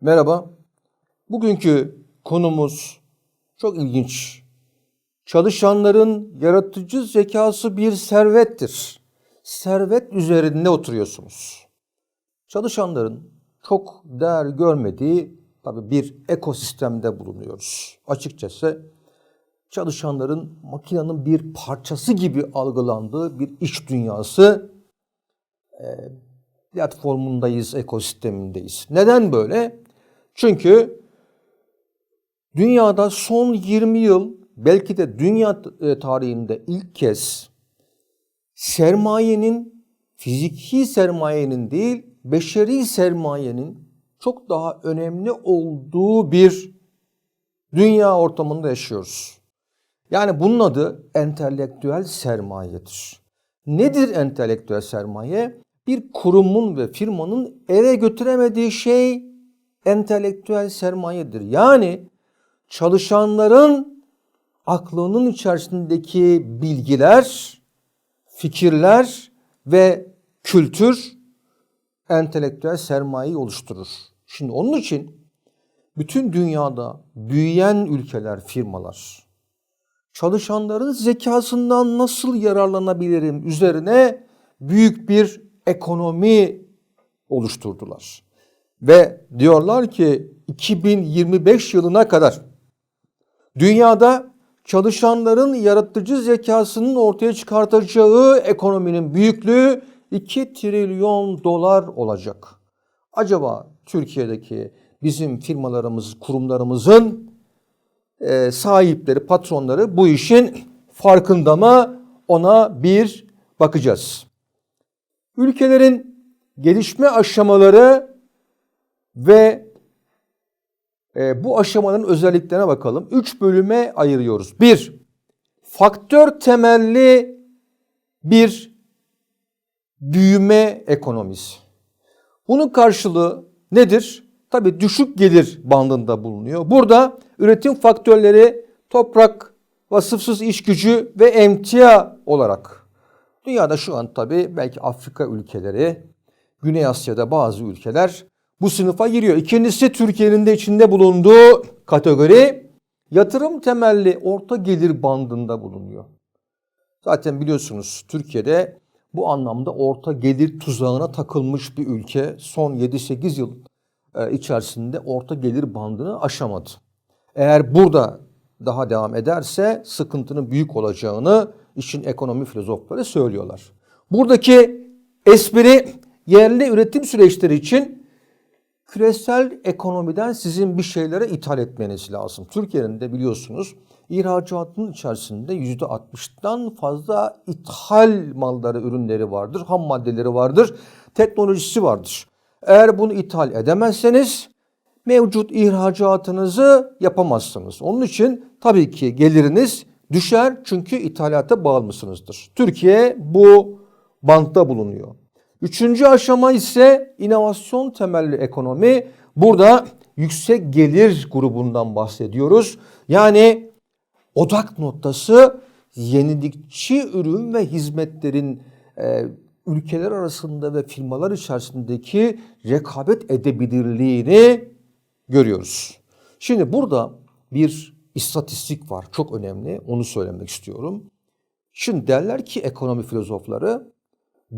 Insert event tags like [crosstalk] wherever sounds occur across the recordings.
Merhaba. Bugünkü konumuz çok ilginç. Çalışanların yaratıcı zekası bir servettir. Servet üzerinde oturuyorsunuz. Çalışanların çok değer görmediği tabii bir ekosistemde bulunuyoruz. Açıkçası çalışanların makinenin bir parçası gibi algılandığı bir iç dünyası platformundayız, ekosistemindeyiz. Neden böyle? Çünkü dünyada son 20 yıl belki de dünya e, tarihinde ilk kez sermayenin fiziki sermayenin değil beşeri sermayenin çok daha önemli olduğu bir dünya ortamında yaşıyoruz. Yani bunun adı entelektüel sermayedir. Nedir entelektüel sermaye? Bir kurumun ve firmanın eve götüremediği şey entelektüel sermayedir. Yani çalışanların aklının içerisindeki bilgiler, fikirler ve kültür entelektüel sermayeyi oluşturur. Şimdi onun için bütün dünyada büyüyen ülkeler, firmalar çalışanların zekasından nasıl yararlanabilirim üzerine büyük bir ekonomi oluşturdular. Ve diyorlar ki 2025 yılına kadar dünyada çalışanların yaratıcı zekasının ortaya çıkartacağı ekonominin büyüklüğü 2 trilyon dolar olacak. Acaba Türkiye'deki bizim firmalarımız, kurumlarımızın e, sahipleri, patronları bu işin farkında mı? Ona bir bakacağız. Ülkelerin gelişme aşamaları ve e, bu aşamaların özelliklerine bakalım. Üç bölüme ayırıyoruz. Bir, faktör temelli bir büyüme ekonomisi. Bunun karşılığı nedir? Tabii düşük gelir bandında bulunuyor. Burada üretim faktörleri toprak, vasıfsız iş gücü ve emtia olarak. Dünyada şu an tabii belki Afrika ülkeleri, Güney Asya'da bazı ülkeler bu sınıfa giriyor. İkincisi Türkiye'nin de içinde bulunduğu kategori yatırım temelli orta gelir bandında bulunuyor. Zaten biliyorsunuz Türkiye'de bu anlamda orta gelir tuzağına takılmış bir ülke son 7-8 yıl e, içerisinde orta gelir bandını aşamadı. Eğer burada daha devam ederse sıkıntının büyük olacağını işin ekonomi filozofları söylüyorlar. Buradaki espri yerli üretim süreçleri için küresel ekonomiden sizin bir şeylere ithal etmeniz lazım. Türkiye'nin de biliyorsunuz ihracatının içerisinde %60'dan fazla ithal malları, ürünleri vardır, ham maddeleri vardır, teknolojisi vardır. Eğer bunu ithal edemezseniz mevcut ihracatınızı yapamazsınız. Onun için tabii ki geliriniz düşer çünkü ithalata bağımlısınızdır. Türkiye bu bantta bulunuyor. Üçüncü aşama ise inovasyon temelli ekonomi. Burada yüksek gelir grubundan bahsediyoruz. Yani odak noktası yenilikçi ürün ve hizmetlerin e, ülkeler arasında ve firmalar içerisindeki rekabet edebilirliğini görüyoruz. Şimdi burada bir istatistik var çok önemli onu söylemek istiyorum. Şimdi derler ki ekonomi filozofları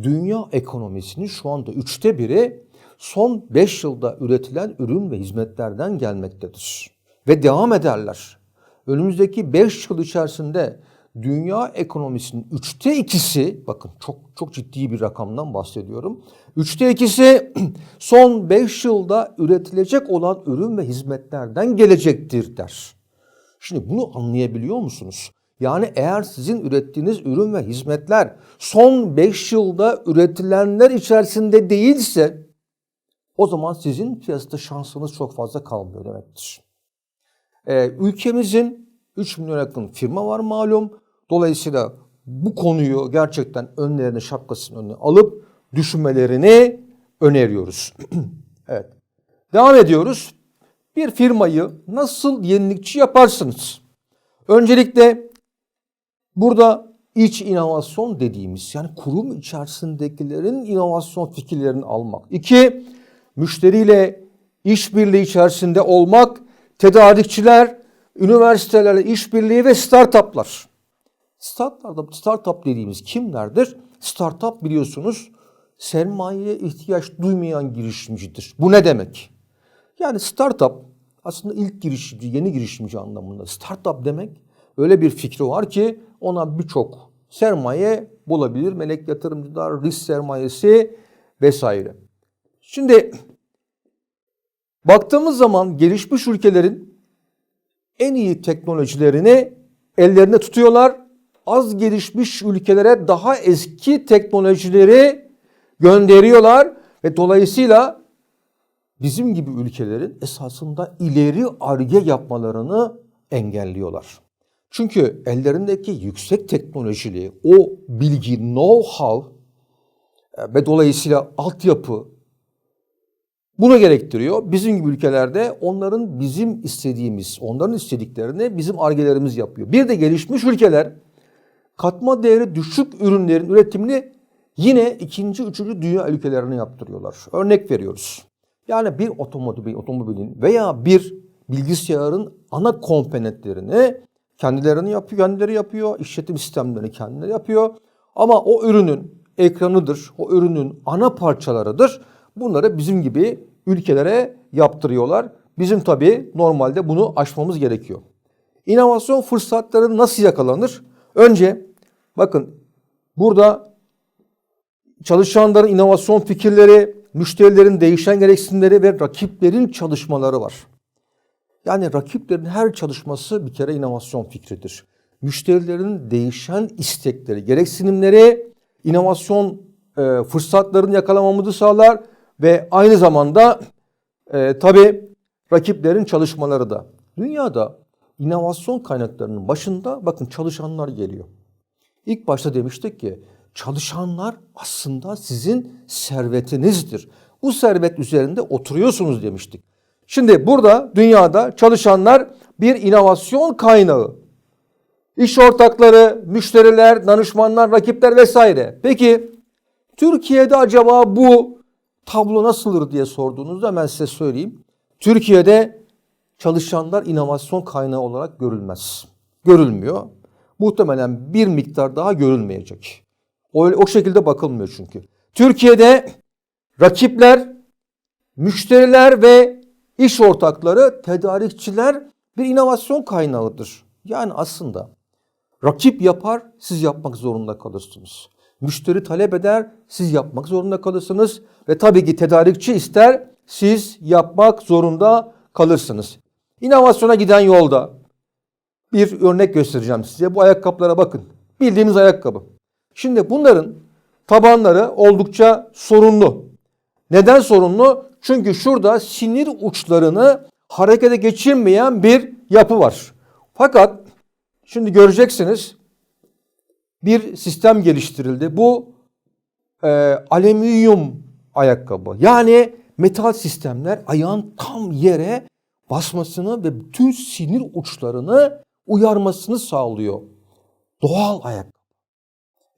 dünya ekonomisinin şu anda üçte biri son beş yılda üretilen ürün ve hizmetlerden gelmektedir. Ve devam ederler. Önümüzdeki beş yıl içerisinde dünya ekonomisinin üçte ikisi, bakın çok çok ciddi bir rakamdan bahsediyorum. Üçte ikisi [clears throat] son beş yılda üretilecek olan ürün ve hizmetlerden gelecektir der. Şimdi bunu anlayabiliyor musunuz? Yani eğer sizin ürettiğiniz ürün ve hizmetler son 5 yılda üretilenler içerisinde değilse o zaman sizin piyasada şansınız çok fazla kalmıyor demektir. Ee, ülkemizin 3 milyon yakın firma var malum. Dolayısıyla bu konuyu gerçekten önlerine şapkasının önüne alıp düşünmelerini öneriyoruz. [clears throat] evet. Devam ediyoruz. Bir firmayı nasıl yenilikçi yaparsınız? Öncelikle burada iç inovasyon dediğimiz yani kurum içerisindekilerin inovasyon fikirlerini almak. İki, müşteriyle işbirliği içerisinde olmak, tedarikçiler, üniversitelerle işbirliği ve startuplar. Startup, startup dediğimiz kimlerdir? Startup biliyorsunuz sermayeye ihtiyaç duymayan girişimcidir. Bu ne demek? Yani startup aslında ilk girişimci, yeni girişimci anlamında. Startup demek öyle bir fikri var ki ona birçok sermaye bulabilir. Melek yatırımcılar, risk sermayesi vesaire. Şimdi baktığımız zaman gelişmiş ülkelerin en iyi teknolojilerini ellerinde tutuyorlar. Az gelişmiş ülkelere daha eski teknolojileri gönderiyorlar ve dolayısıyla bizim gibi ülkelerin esasında ileri arge yapmalarını engelliyorlar. Çünkü ellerindeki yüksek teknolojili o bilgi, know-how e, ve dolayısıyla altyapı bunu gerektiriyor. Bizim gibi ülkelerde onların bizim istediğimiz, onların istediklerini bizim argelerimiz yapıyor. Bir de gelişmiş ülkeler katma değeri düşük ürünlerin üretimini yine ikinci, üçüncü dünya ülkelerine yaptırıyorlar. Örnek veriyoruz. Yani bir otomobil, otomobilin veya bir bilgisayarın ana komponentlerini kendilerini yapıyor, kendileri yapıyor, işletim sistemlerini kendileri yapıyor. Ama o ürünün ekranıdır, o ürünün ana parçalarıdır. Bunları bizim gibi ülkelere yaptırıyorlar. Bizim tabii normalde bunu aşmamız gerekiyor. İnovasyon fırsatları nasıl yakalanır? Önce bakın burada çalışanların inovasyon fikirleri, müşterilerin değişen gereksinimleri ve rakiplerin çalışmaları var. Yani rakiplerin her çalışması bir kere inovasyon fikridir. Müşterilerin değişen istekleri, gereksinimleri inovasyon e, fırsatlarını yakalamamızı sağlar ve aynı zamanda e, tabii rakiplerin çalışmaları da. Dünyada inovasyon kaynaklarının başında bakın çalışanlar geliyor. İlk başta demiştik ki çalışanlar aslında sizin servetinizdir. Bu servet üzerinde oturuyorsunuz demiştik. Şimdi burada dünyada çalışanlar bir inovasyon kaynağı. İş ortakları, müşteriler, danışmanlar, rakipler vesaire. Peki Türkiye'de acaba bu tablo nasıldır diye sorduğunuzda ben size söyleyeyim. Türkiye'de çalışanlar inovasyon kaynağı olarak görülmez. Görülmüyor. Muhtemelen bir miktar daha görülmeyecek. O, o şekilde bakılmıyor çünkü. Türkiye'de rakipler, müşteriler ve iş ortakları, tedarikçiler bir inovasyon kaynağıdır. Yani aslında rakip yapar, siz yapmak zorunda kalırsınız. Müşteri talep eder, siz yapmak zorunda kalırsınız. Ve tabii ki tedarikçi ister, siz yapmak zorunda kalırsınız. İnovasyona giden yolda bir örnek göstereceğim size. Bu ayakkabılara bakın. Bildiğimiz ayakkabı. Şimdi bunların tabanları oldukça sorunlu. Neden sorunlu? Çünkü şurada sinir uçlarını harekete geçirmeyen bir yapı var. Fakat şimdi göreceksiniz bir sistem geliştirildi. Bu e, alüminyum ayakkabı. Yani metal sistemler ayağın tam yere basmasını ve bütün sinir uçlarını uyarmasını sağlıyor. Doğal ayakkabı.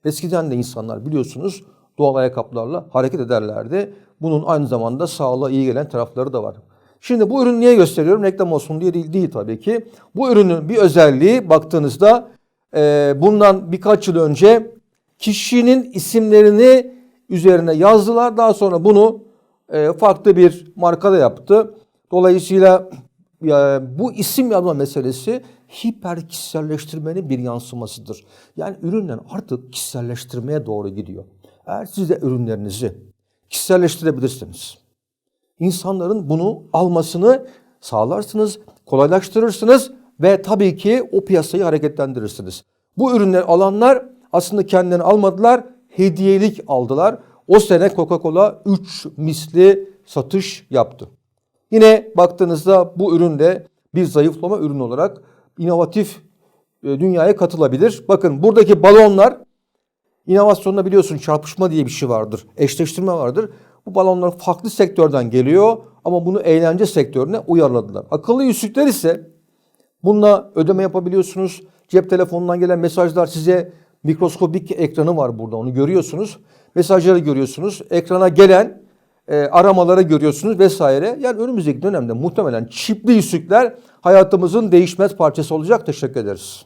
Eskiden de insanlar biliyorsunuz doğal ayakkabılarla hareket ederlerdi. Bunun aynı zamanda sağlığa iyi gelen tarafları da var. Şimdi bu ürünü niye gösteriyorum? Reklam olsun diye değil, değil tabii ki. Bu ürünün bir özelliği baktığınızda e, bundan birkaç yıl önce kişinin isimlerini üzerine yazdılar. Daha sonra bunu e, farklı bir markada yaptı. Dolayısıyla e, bu isim yazma meselesi hiper kişiselleştirmenin bir yansımasıdır. Yani ürünler artık kişiselleştirmeye doğru gidiyor. Eğer siz de ürünlerinizi kişiselleştirebilirsiniz. İnsanların bunu almasını sağlarsınız, kolaylaştırırsınız ve tabii ki o piyasayı hareketlendirirsiniz. Bu ürünler alanlar aslında kendilerini almadılar, hediyelik aldılar. O sene Coca-Cola 3 misli satış yaptı. Yine baktığınızda bu ürün de bir zayıflama ürünü olarak inovatif e, dünyaya katılabilir. Bakın buradaki balonlar inovasyonda biliyorsun çarpışma diye bir şey vardır. Eşleştirme vardır. Bu balonlar farklı sektörden geliyor ama bunu eğlence sektörüne uyarladılar. Akıllı yüzükler ise bununla ödeme yapabiliyorsunuz. Cep telefonundan gelen mesajlar size mikroskopik ekranı var burada onu görüyorsunuz. Mesajları görüyorsunuz. Ekrana gelen e, aramaları görüyorsunuz vesaire. Yani önümüzdeki dönemde muhtemelen çipli yüzükler hayatımızın değişmez parçası olacak. Teşekkür ederiz.